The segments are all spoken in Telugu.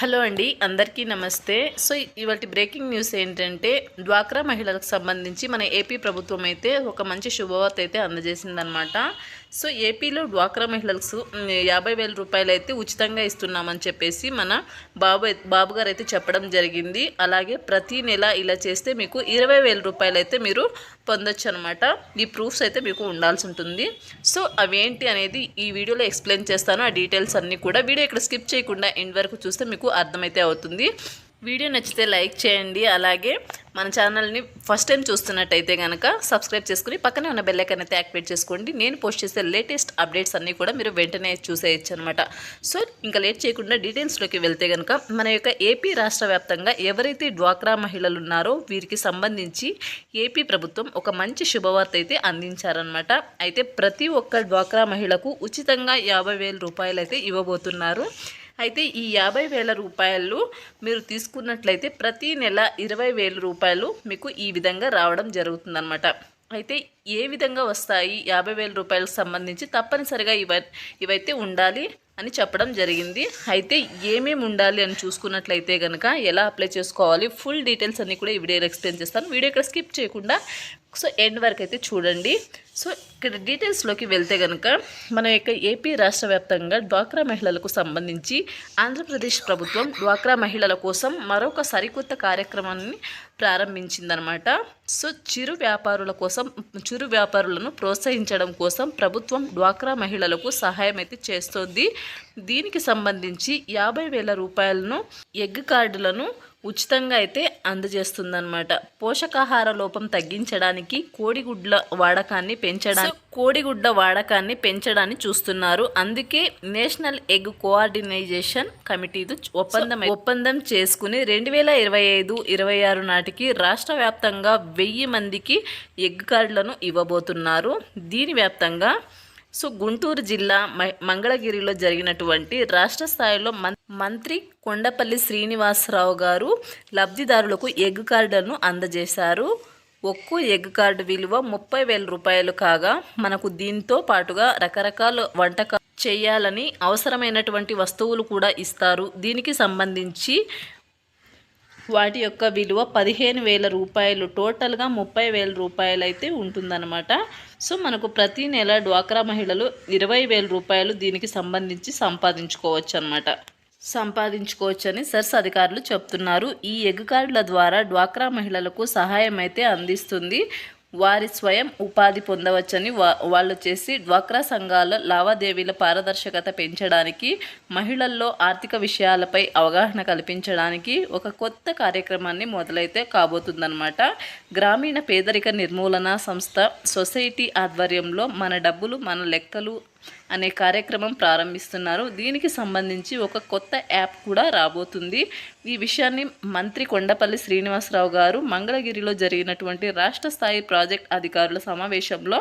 హలో అండి అందరికీ నమస్తే. సో ఇవాటి బ్రేకింగ్ న్యూస్ ఏంటంటే డ్వాక్రా మహిళలకు సంబంధించి మన ఏపీ ప్రభుత్వం అయితే ఒక మంచి శుభవార్త అయితే అందజేసిందనమాట సో ఏపీలో డ్వాక్రా మహిళలకు యాభై వేల రూపాయలు అయితే ఉచితంగా ఇస్తున్నామని చెప్పేసి మన బాబు బాబు గారు అయితే చెప్పడం జరిగింది. అలాగే ప్రతి నెల ఇలా చేస్తే మీకు ఇరవై వేల రూపాయలు అయితే మీరు పొందొచ్చు అనమాట ఈ ప్రూఫ్స్ అయితే మీకు ఉండాల్సి ఉంటుంది. సో అవేంటి అనేది ఈ వీడియోలో ఎక్స్ప్లెయిన్ చేస్తాను. ఆ డీటెయిల్స్ అన్నీ కూడా వీడియో ఇక్కడ స్కిప్ చేయకుండా ఎండ్ వరకు చూస్తే మీకు అర్థమైతే అవుతుంది. వీడియో నచ్చితే లైక్ చేయండి. అలాగే మన ఛానల్ని ఫస్ట్ టైం చూస్తున్నట్టయితే కనుక సబ్స్క్రైబ్ చేసుకుని పక్కనే ఉన్న బెల్లైకన్ అయితే యాక్టివేట్ చేసుకోండి. నేను పోస్ట్ చేసే లేటెస్ట్ అప్డేట్స్ అన్నీ కూడా మీరు వెంటనే చూసేయచ్చు అనమాట సో ఇంకా లేట్ చేయకుండా డీటెయిల్స్లోకి వెళ్తే కనుక మన యొక్క ఏపీ రాష్ట్ర వ్యాప్తంగా ఎవరైతే డ్వాక్రా మహిళలు ఉన్నారో వీరికి సంబంధించి ఏపీ ప్రభుత్వం ఒక మంచి శుభవార్త అయితే అందించారనమాట అయితే ప్రతి ఒక్క డ్వాక్రా మహిళకు ఉచితంగా యాభై వేల రూపాయలు అయితే ఇవ్వబోతున్నారు. అయితే ఈ యాభై వేల రూపాయలు మీరు తీసుకున్నట్లయితే ప్రతి నెల ఇరవై వేల రూపాయలు మీకు ఈ విధంగా రావడం జరుగుతుందన్నమాట. అయితే ఏ విధంగా వస్తాయి? యాభై వేల రూపాయలకు సంబంధించి తప్పనిసరిగా ఇవ ఇవైతే ఉండాలి. అని చెప్పడం జరిగింది. అయితే ఏమేమి ఉండాలి అని చూసుకున్నట్లయితే కనుక ఎలా అప్లై చేసుకోవాలి ఫుల్ డీటెయిల్స్ అన్నీ కూడా ఈ వీడియోలో ఎక్స్ప్లెయిన్ చేస్తాను. వీడియో ఇక్కడ స్కిప్ చేయకుండా సో ఎండ్ వరకు అయితే చూడండి. సో ఇక్కడ డీటెయిల్స్లోకి వెళ్తే కనుక మన యొక్క ఏపీ రాష్ట్ర వ్యాప్తంగా డ్వాక్రా మహిళలకు సంబంధించి ఆంధ్రప్రదేశ్ ప్రభుత్వం డ్వాక్రా మహిళల కోసం మరొక సరికొత్త కార్యక్రమాన్ని ప్రారంభించిందనమాట సో చిరు వ్యాపారుల కోసం చిరు వ్యాపారులను ప్రోత్సహించడం కోసం ప్రభుత్వం డ్వాక్రా మహిళలకు సహాయం అయితే చేస్తోంది. దీనికి సంబంధించి యాభై వేల రూపాయలను ఎగ్ కార్డులను ఉచితంగా అయితే అందజేస్తుందన్నమాట. పోషకాహార లోపం తగ్గించడానికి కోడిగుడ్ల వాడకాన్ని పెంచడానికి కోడిగుడ్డ వాడకాన్ని పెంచడాన్ని చూస్తున్నారు. అందుకే నేషనల్ ఎగ్ కోఆర్డినైజేషన్ కమిటీతో ఒప్పందం ఒప్పందం చేసుకుని రెండు వేల ఇరవై ఐదు ఇరవై ఆరు నాటికి రాష్ట్ర వ్యాప్తంగా వెయ్యి మందికి ఎగ్ కార్డులను ఇవ్వబోతున్నారు. దీని వ్యాప్తంగా సో గుంటూరు జిల్లా మ- మంగళగిరిలో జరిగినటువంటి రాష్ట్ర స్థాయిలో మం- మంత్రి కొండపల్లి శ్రీనివాసరావు గారు లబ్ధిదారులకు ఎగ్ కార్డులను అందజేశారు. ఒక్కో ఎగ్ కార్డు విలువ ముప్పై వేల రూపాయలు కాగా మనకు దీంతో పాటుగా రకరకాల వంటకాలు చేయాలని అవసరమైనటువంటి వస్తువులు కూడా ఇస్తారు. దీనికి సంబంధించి వాటి యొక్క విలువ పదిహేను వేల రూపాయలు. టోటల్గా ముప్పై వేల రూపాయలు అయితే ఉంటుందన్నమాట. సో మనకు ప్రతి నెల డ్వాక్రా మహిళలు ఇరవై వేల రూపాయలు దీనికి సంబంధించి సంపాదించుకోవచ్చు అనమాట సంపాదించుకోవచ్చని సెర్స్ అధికారులు చెప్తున్నారు. ఈ ఎగ్ కార్డుల ద్వారా డ్వాక్రా మహిళలకు సహాయం అయితే అందిస్తుంది. వారి స్వయం ఉపాధి పొందవచ్చని వా వాళ్ళు చేసి డ్వాక్రా సంఘాల లావాదేవీల పారదర్శకత పెంచడానికి మహిళల్లో ఆర్థిక విషయాలపై అవగాహన కల్పించడానికి ఒక కొత్త కార్యక్రమాన్ని మొదలైతే కాబోతుందన్నమాట. గ్రామీణ పేదరిక నిర్మూలన సంస్థ సొసైటీ ఆధ్వర్యంలో మన డబ్బులు మన లెక్కలు అనే కార్యక్రమం ప్రారంభిస్తున్నారు. దీనికి సంబంధించి ఒక కొత్త యాప్ కూడా రాబోతుంది. ఈ విషయాన్ని మంత్రి కొండపల్లి శ్రీనివాసరావు గారు మంగళగిరిలో జరిగినటువంటి రాష్ట్ర స్థాయి ప్రాజెక్ట్ అధికారుల సమావేశంలో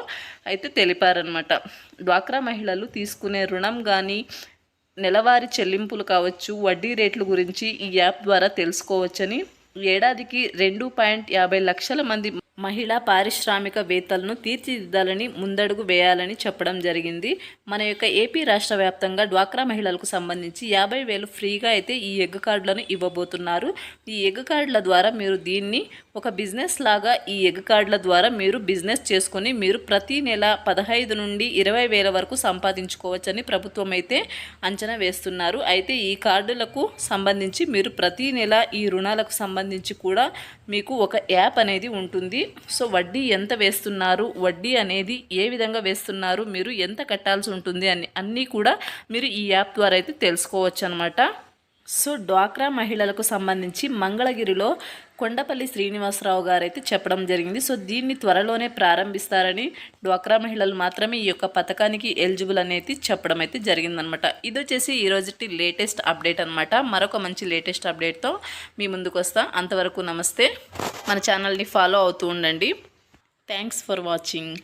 అయితే తెలిపారనమాట డ్వాక్రా మహిళలు తీసుకునే రుణం కానీ నెలవారీ చెల్లింపులు కావచ్చు వడ్డీ రేట్ల గురించి ఈ యాప్ ద్వారా తెలుసుకోవచ్చని ఏడాదికి రెండు పాయింట్ యాభై లక్షల మంది మహిళా పారిశ్రామికవేత్తలను తీర్చిదిద్దాలని ముందడుగు వేయాలని చెప్పడం జరిగింది. మన యొక్క ఏపీ రాష్ట్ర వ్యాప్తంగా డ్వాక్రా మహిళలకు సంబంధించి యాభై వేలు ఫ్రీగా అయితే ఈ ఎగ్ కార్డులను ఇవ్వబోతున్నారు. ఈ ఎగ్ కార్డుల ద్వారా మీరు దీన్ని ఒక బిజినెస్ లాగా ఈ ఎగ్ కార్డుల ద్వారా మీరు బిజినెస్ చేసుకొని మీరు ప్రతి నెల పదహైదు నుండి ఇరవై వేల వరకు సంపాదించుకోవచ్చని ప్రభుత్వం అయితే అంచనా వేస్తున్నారు. అయితే ఈ కార్డులకు సంబంధించి మీరు ప్రతి నెల ఈ రుణాలకు సంబంధించి కూడా మీకు ఒక యాప్ అనేది ఉంటుంది. సో వడ్డీ ఎంత వేస్తున్నారు? వడ్డీ అనేది ఏ విధంగా వేస్తున్నారు? మీరు ఎంత కట్టాల్సి ఉంటుంది? అని అన్నీ కూడా మీరు ఈ యాప్ ద్వారా అయితే తెలుసుకోవచ్చు అనమాట సో డ్వాక్రా మహిళలకు సంబంధించి మంగళగిరిలో కొండపల్లి శ్రీనివాసరావు గారు అయితే చెప్పడం జరిగింది. సో దీన్ని త్వరలోనే ప్రారంభిస్తారని డ్వాక్రా మహిళలు మాత్రమే ఈ యొక్క పథకానికి ఎలిజిబుల్ అనేది చెప్పడం అయితే జరిగిందనమాట ఇది వచ్చేసి ఈ లేటెస్ట్ అప్డేట్ అనమాట మరొక మంచి లేటెస్ట్ అప్డేట్తో మీ ముందుకు వస్తా అంతవరకు నమస్తే. మన ఛానల్ని ఫాలో అవుతూ ఉండండి. Thanks for watching